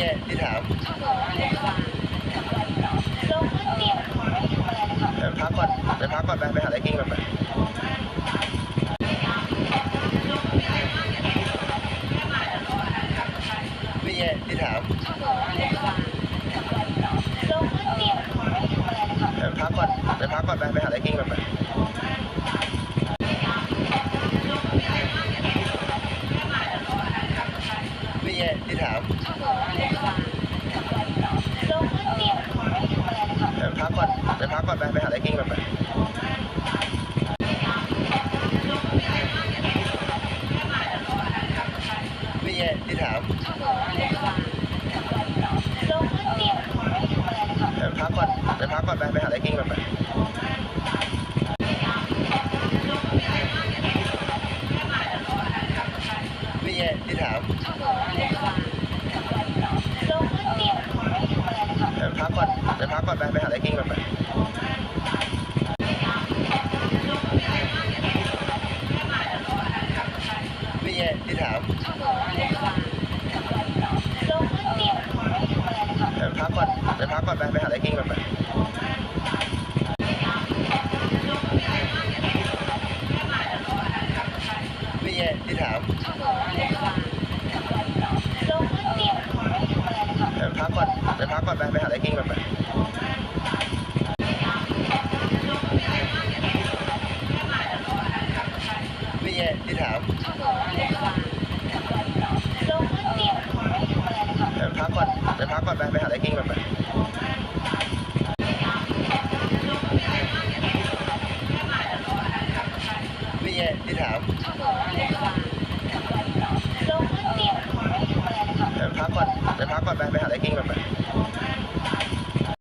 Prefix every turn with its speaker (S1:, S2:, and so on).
S1: ไงที่ถามไปพักก่อน ไปพักก่อนไปไปหาอะไรกินก่อนไปนี่ไงที่ถามไปพักก่อนไปพักก่อนไปไปหาอะไรกินก่อนไปนี่ไงที่ถามก่อนไปไปหาอะไรกินก่อนไปนี่ไงที่ถามไปพักก่อนไปพักก่อนไปไปหาอะไรกินก่อนไปนี่ไงที่ถามไปพักก่อนไปไปหาอะไรกินก่อนไปนี่ไงที่ถามไปพักก่อนไปพักก่อนไปไปหาอะไรกินก่อนไปนี่ไงที่ถามไปพักก่อนไปพักก่อนไปไปหาอะไรกินก่อนไปนี่ไงที่ถามไปพักก่อน ไปพักก่อนไปไปหาอะไรกินก่อนไปนี่ไงที่ถามไปพักก่อนไปพักก่อนไปไปหาอะไรกินก่อนไป